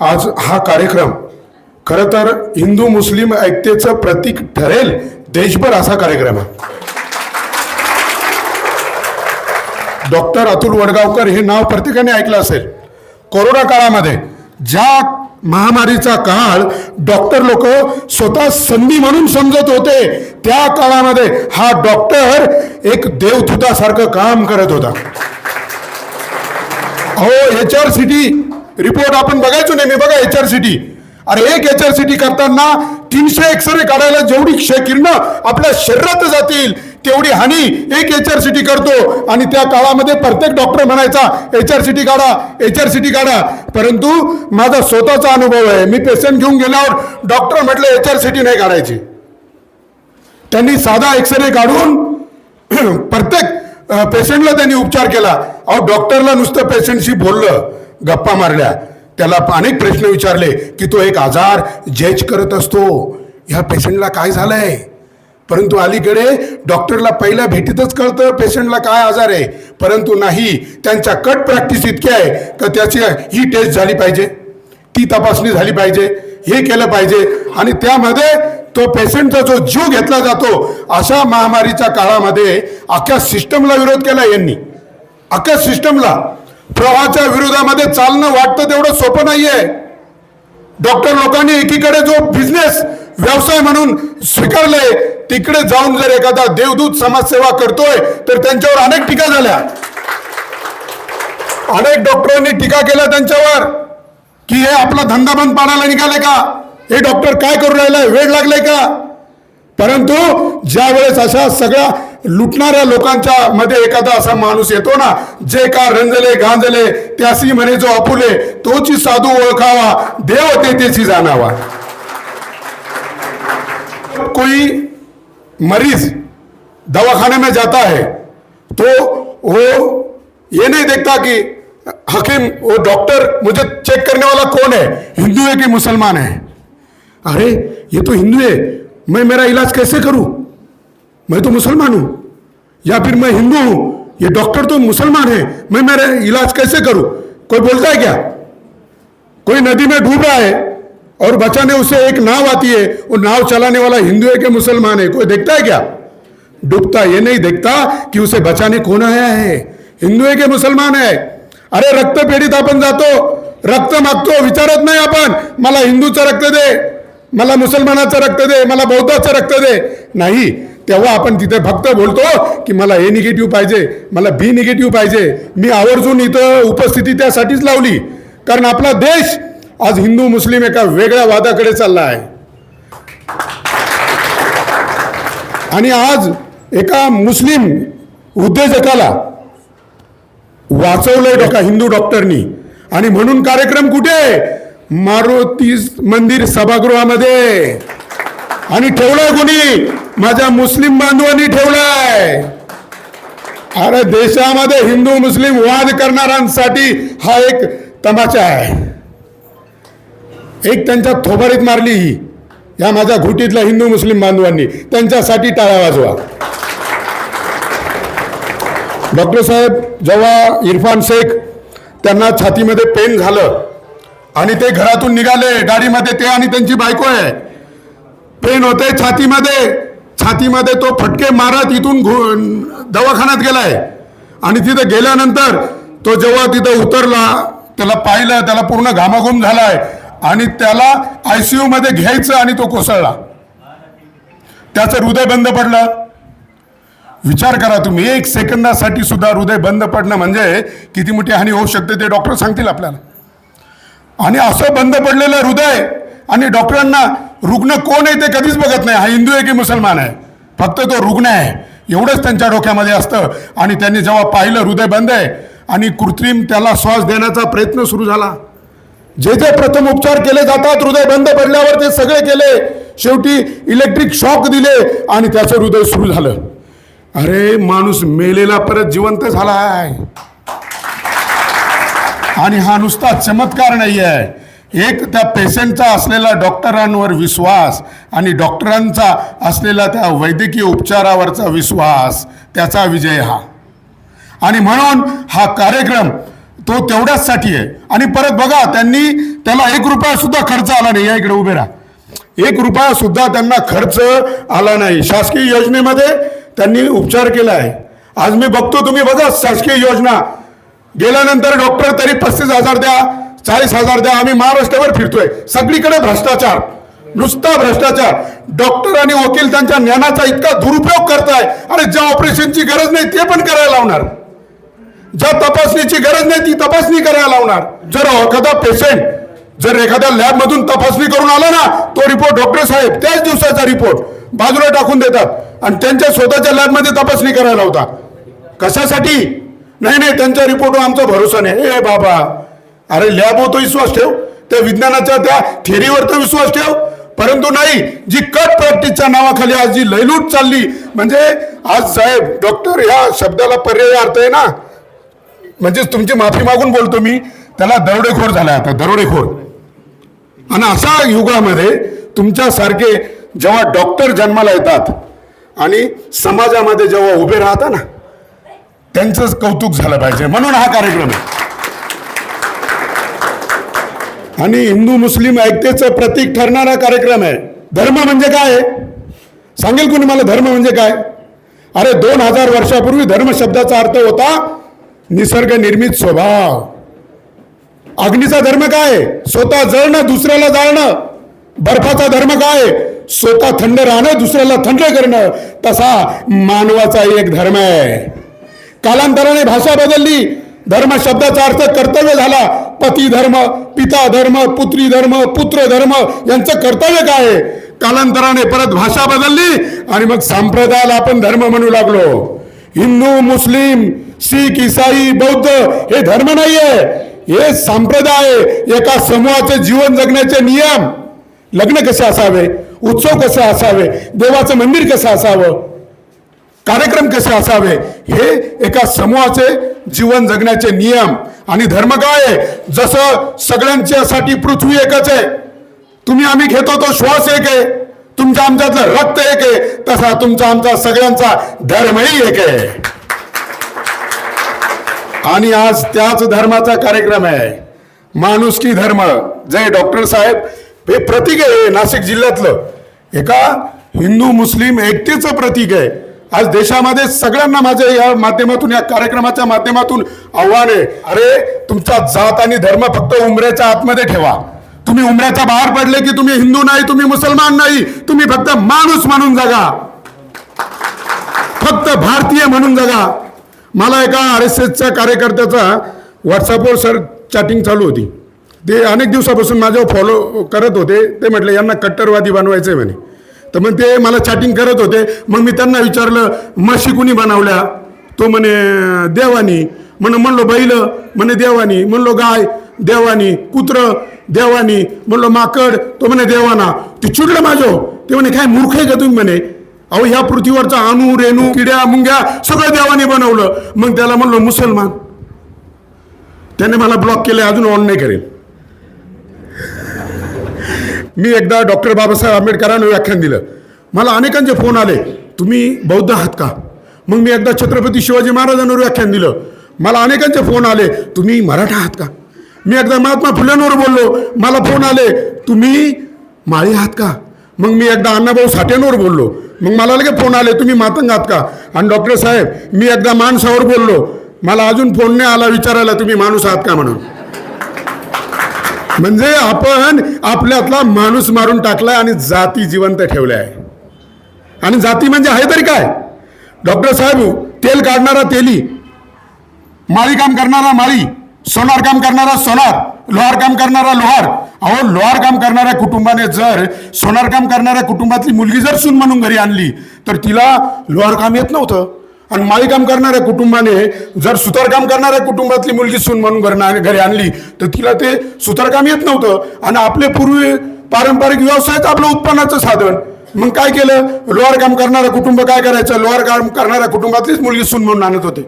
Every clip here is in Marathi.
आज हा कार्यक्रम खरं तर हिंदू मुस्लिम ऐक्यतेचं प्रतीक ठरेल देशभर असा कार्यक्रम आहे. डॉक्टर अतुल वडगावकर हे नाव प्रत्येकाने ऐकलं असेल. कोरोना काळामध्ये ज्या महामारीचा काळ डॉक्टर लोक स्वतः संधी म्हणून समजत होते त्या काळामध्ये हा डॉक्टर एक देवदूतासारखं काम करत होता. अहो H R C T report आपण बघायचो नेहमी बघा एच आर सी टी अरे एक एच आर सी टी करताना तीनशे एक्सरे काढायला जेवढी क्षय किरणं आपल्या शरीरात जातील तेवढी हानी एक एच आर सी टी करतो. आणि त्या काळामध्ये प्रत्येक डॉक्टर म्हणायचा एच आर सी टी काढा एच आर सी टी काढा. परंतु माझा स्वतःचा अनुभव आहे. मी पेशंट घेऊन गेल्यावर डॉक्टर म्हटलं एच आर सी टी नाही काढायची. त्यांनी साधा एक्सरे काढून प्रत्येक पेशंटला त्यांनी उपचार केला. अहो डॉक्टरला नुसतं पेशंटशी बोललं. गप्पा मारल्या. त्याला अनेक प्रश्न विचारले की तो एक आजार जज करत असतो. ह्या पेशंटला काय झालंय? परंतु अलीकडे डॉक्टरला पहिल्या भेटीतच कळतं पेशंटला काय आजार आहे. परंतु नाही त्यांच्या कट प्रॅक्टिस इतकी आहे का त्याची ही टेस्ट झाली पाहिजे? ती तपासणी झाली पाहिजे हे केलं पाहिजे आणि त्यामध्ये तो पेशंटचा जो जीव घेतला जातो अशा महामारीच्या काळामध्ये अख्ख्या सिस्टमला विरोध केला यांनी. अख्ख्या सिस्टमला प्रवाहाच्या विरोधामध्ये चालणं वाटतं तेवढं सोपं नाहीये. डॉक्टर लोकांनी एकीकडे जो बिझनेस व्यवसाय म्हणून स्वीकारले तिकडे जाऊन जर एखादा देवदूत समाजसेवा करतोय तर त्यांच्यावर अनेक टीका झाल्या. अनेक डॉक्टरांनी टीका केल्या त्यांच्यावर की हे आपला धंदा बंद पाडायला निघाले का? हे डॉक्टर काय करू राहिलाय? वेळ लागलाय का? परंतु ज्या वेळेस अशा सगळ्या लुटणाऱ्या लोकांच्या मध्ये एखादा असा माणूस येतो ना जे का रंजले गांजले त्यासी म्हणे जो अपुले तोची साधू ओळखावा देव ते तेची जाणावा. कोई मरीज दवाखाने में जाता है तो वो ये नहीं देखता कि हकीम वो डॉक्टर मुझे चेक करने वाला कौन है? हिंदू है कि मुसलमान है? अरे ये तो हिंदू है मैं मेरा इलाज कैसे करूं? मैं तो मुसलमान हूँ, या फिर मैं हिंदू हूँ, ये डॉक्टर तो मुसलमान है, मैं मेरा इलाज कैसे करूँ? कोई बोलता है क्या? कोई नदी में डूब रहा है और बचाने उसे एक नाव आती है, वो नाव चलाने वाला हिंदू है कि मुसलमान है? कोई देखता है क्या? डूबता ये नहीं देखता कि उसे बचाने कौन आया है? हिंदू है कि मुसलमान है? अरे रक्त पीडित आपण जातो, रक्त मागतो, विचारत नाही आपण मला हिंदूचं रक्त दे, मला मुसलमानाचं रक्त दे, मला बौद्धाचं रक्त दे। नाही तेव्हा आपण तिथे फक्त बोलतो की मला ए निगेटिव्ह पाहिजे मला बी निगेटिव्ह पाहिजे. मी आवर्जून इथं उपस्थिती त्यासाठीच लावली. कारण आपला देश आज हिंदू मुस्लिम एका वेगळ्या वादाकडे चालला आहे. आणि आज एका मुस्लिम उद्योजकाला वाचवलंय एका हिंदू डॉक्टरनी. आणि म्हणून कार्यक्रम कुठे मारुती मंदिर सभागृहामध्ये. आणि ठेवलंय कोणी? माझ्या मुस्लिम बांधवांनी ठेवलाय. अरे देशामध्ये हिंदू मुस्लिम वाद करणाऱ्यांसाठी हा एक तमाचा आहे. एक त्यांच्या थोबारीत मारली ही. या माझ्या घुटीतल्या हिंदू मुस्लिम बांधवांनी. त्यांच्यासाठी टाळ्या वाजवा. डॉक्टर साहेब जेव्हा इरफान शेख त्यांना छातीमध्ये पेन झालं आणि ते घरातून निघाले गाडीमध्ये ते आणि त्यांची बायको आहे. पेन होते छातीमध्ये. छातीमध्ये तो फटके मारत इथून घु- दवाखान्यात गेलाय. आणि तिथे गेल्यानंतर तो जेव्हा तिथे उतरला त्याला पाहिलं त्याला पूर्ण घामाघूम झालाय आणि त्याला आयसीयू मध्ये घ्यायचं आणि तो कोसळला. त्याचं हृदय बंद पडलं. विचार करा तुम्ही एक सेकंदासाठी सुद्धा हृदय बंद पडणं म्हणजे किती मोठी हानी होऊ शकते ते डॉक्टर सांगतील आपल्याला. आणि असं बंद पडलेलं हृदय आणि डॉक्टरांना रुग्ण कोण आहे ते कधीच बघत नाही. हा हिंदू आहे की मुसलमान आहे? फक्त तो रुग्ण आहे. एवढंच त्यांच्या डोक्यामध्ये असतं. आणि त्यांनी जेव्हा पाहिलं हृदय बंद आहे आणि कृत्रिम त्याला श्वास देण्याचा प्रयत्न सुरू झाला. जे जे प्रथम उपचार केले जातात हृदय बंद पडल्यावर ते सगळे केले. शेवटी इलेक्ट्रिक शॉक दिले आणि त्याचं हृदय सुरू झालं. अरे माणूस मेलेला परत जिवंत झाला आहे आणि हा नुसता चमत्कार नाही आहे एक त्या पेशंटचा असलेला डॉक्टरांवर विश्वास आणि डॉक्टरांचा असलेला त्या वैद्यकीय उपचारावरचा विश्वास त्याचा विजय हा. आणि म्हणून हा कार्यक्रम तो तेवढ्याचसाठी आहे. आणि परत बघा त्यांनी त्याला एक रुपया सुद्धा खर्च आला नाही. या इकडे उभे राहा. एक रुपया सुद्धा त्यांना खर्च आला नाही. शासकीय योजनेमध्ये त्यांनी उपचार केला आहे. आज मी बघतो तुम्ही बघा शासकीय योजना गेल्यानंतर डॉक्टर तरी पस्तीस हजार द्या. चाळीस हजार द्या आम्ही महाराष्ट्रावर फिरतोय. सगळीकडे भ्रष्टाचार. नुसता भ्रष्टाचार. डॉक्टर आणि वकील त्यांच्या ज्ञानाचा इतका दुरुपयोग करताय. आणि ज्या ऑपरेशनची गरज नाही ते पण करायला लावणार. ज्या तपासणीची गरज नाही ती तपासणी करायला लावणार. जर एखादा पेशंट जर एखाद्या लॅब मधून तपासणी करून आला ना तो रिपोर्ट डॉक्टर साहेब त्याच दिवसाचा रिपोर्ट बाजूला टाकून देतात. आणि त्यांच्या स्वतःच्या लॅबमध्ये तपासणी करायला होता कशासाठी? नाही नाही त्यांच्या रिपोर्टवर आमचा भरोसा नाही. ए बाबा. अरे लॅब होतो विश्वास ठेव. त्या विज्ञानाच्या त्या थेरीवर तर विश्वास ठेव. परंतु नाही जी कट प्रॅक्टिसच्या नावाखाली आज जी लयलूट चालली म्हणजे आज साहेब डॉक्टर ह्या शब्दाला पर्याय अर्थ आहे ना. म्हणजेच तुमची माफी मागून बोलतो मी. त्याला दरोडेखोर झाला आता दरोडेखोर. आणि अशा युगामध्ये तुमच्यासारखे जेव्हा डॉक्टर जन्माला येतात आणि समाजामध्ये जेव्हा उभे राहता ना त्यांचंच कौतुक झालं पाहिजे. म्हणून हा कार्यक्रम आहे. आणि हिंदू मुस्लिम ऐकतेचं प्रतीक ठरणारा कार्यक्रम आहे. धर्म म्हणजे काय? सांगेल कोणी मला धर्म म्हणजे काय? अरे दोन हजार वर्षापूर्वी धर्म शब्दाचा अर्थ होता निसर्ग निर्मित स्वभाव. अग्नीचा धर्म काय? स्वतः जळणं दुसऱ्याला जाळणं. बर्फाचा धर्म काय? स्वतः थंड राहणं दुसऱ्याला थंड करणं. तसा मानवाचा एक धर्म आहे. कालांतराने भाषा बदलली. धर्म शब्दाचा अर्थ कर्तव्य झाला. पती धर्म पिता धर्म पुत्री धर्म पुत्र धर्म यांचं कर्तव्य काय आहे? कालांतराने परत भाषा बदलली आणि मग संप्रदायाला आपण धर्म म्हणू लागलो. हिंदू मुस्लिम शीख इसाई बौद्ध हे धर्म नाहीये. हे संप्रदाय एका समूहाचे जीवन जगण्याचे नियम. लग्न कसे असावे? उत्सव कसे असावे? देवाचं मंदिर कसं असावं? कार्यक्रम कसे असावे? हे एका समूहाचे जीवन जगण्याचे नियम आणि धर्म काय आहे? जसं सगळ्यांच्यासाठी पृथ्वी एकच आहे. तुम्ही आम्ही घेतो तो श्वास एक आहे. तुमच्या आमच्यातलं रक्त एक आहे. तसा तुमचा आमचा सगळ्यांचा धर्मही एक आहे. आणि आज त्याच धर्माचा कार्यक्रम आहे. माणुसकी धर्म. जय डॉक्टर साहेब हे प्रतीक आहे नाशिक जिल्ह्यातलं. एका हिंदू मुस्लिम एकतेचं प्रतीक आहे. आज देशामध्ये सगळ्यांना माझ्या या माध्यमातून या कार्यक्रमाच्या माध्यमातून आव्हान आहे. अरे तुमचा जात आणि धर्म फक्त उमऱ्याच्या आतमध्ये ठेवा. तुम्ही उमऱ्याच्या बाहेर पडले की तुम्ही हिंदू नाही तुम्ही मुसलमान नाही तुम्ही फक्त माणूस म्हणून जगा. फक्त भारतीय म्हणून जगा. मला एका आर एस एसच्या कार्यकर्त्याचा व्हॉट्सअपवर सर चॅटिंग चालू होती. ते अनेक दिवसापासून माझ्यावर फॉलो करत होते. ते म्हटले यांना कट्टरवादी बनवायचं आहे म्हणे. तर मग ते मला चॅटिंग करत होते. मग मी त्यांना विचारलं म्हशी कुणी बनवल्या? तो म्हणे देवानी. म्हण म्हणलो बैल. म्हणे देवानी. म्हणलो गाय. देवानी. कुत्र. देवानी. म्हणलो माकड. तो म्हणे देवाना. ते चिडलं माझं ते म्हणे काय मूर्ख आहे का तुम्ही? म्हणे अहो ह्या पृथ्वीवरचा अणू रेणू किड्या मुंग्या सगळं देवाने बनवलं. मग त्याला म्हणलो मुसलमान. त्याने मला ब्लॉक केले अजून ऑन नाही करेल. मी एकदा डॉक्टर बाबासाहेब आंबेडकरांना व्याख्यान दिलं. मला अनेकांचे फोन आले तुम्ही बौद्ध आहात का? मग मी एकदा छत्रपती शिवाजी महाराजांवर व्याख्यान दिलं. मला अनेकांचे फोन आले तुम्ही मराठा आहात का? मी एकदा महात्मा फुल्यांवर बोललो मला फोन आले तुम्ही माळी आहात का? मग मी एकदा अण्णाभाऊ साठेंवर बोललो मग मला लगे फोन आले तुम्ही मातंग आहात का? आणि डॉक्टर साहेब मी एकदा माणसावर बोललो मला अजून फोन नाही आला विचारायला तुम्ही माणूस आहात का? म्हणून. म्हणजे आपण आपल्यातला माणूस मारून टाकलाय आणि जाती जिवंत ठेवल्या. आहे आणि जाती म्हणजे आहे तरी काय? डॉक्टर साहेब तेल काढणारा तेली माळी काम करणारा माळी सोनार काम करणारा सोनार लोहार काम करणारा लोहार. अहो लोहार काम करणाऱ्या कुटुंबाने जर सोनार काम करणाऱ्या कुटुंबातली मुलगी जर सून म्हणून घरी आणली तर तिला लोहार काम येत नव्हतं. आणि माळीकाम करणाऱ्या कुटुंबाने जर सुतारकाम करणाऱ्या कुटुंबातली मुलगी सून म्हणून घर घरी आणली तर तिला ते सुतारकाम येत नव्हतं. आणि आपले पूर्वी पारंपरिक व्यवसायच आपलं उत्पन्नाचं साधन. मग काय केलं? लोहार काम करणारं कुटुंब काय करायचं? लोहार काम करणाऱ्या कुटुंबातलीच मुलगी सून म्हणून आणत होते.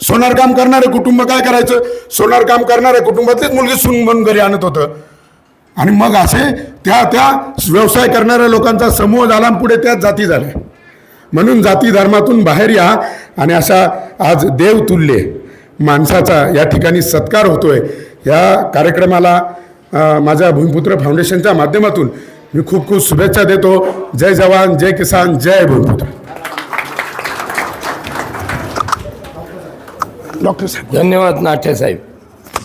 सोनार काम करणारे कुटुंब काय करायचं? सोनार काम करणाऱ्या कुटुंबातलीच मुलगी सून म्हणून घरी आणत होतं. आणि मग असे त्या त्या व्यवसाय करणाऱ्या लोकांचा समूह झाला पुढे त्याच जाती झाल्या. म्हणून जाती धर्मातून बाहेर या आणि अशा आज देव तुल्य माणसाचा या ठिकाणी सत्कार होतोय. या कार्यक्रमाला माझ्या भूमिपुत्र फाउंडेशनच्या माध्यमातून मी खूप खूप शुभेच्छा देतो. जय जवान जय किसान जय भूमिपुत्र. डॉक्टर साहेब. धन्यवाद नाट्य साहेब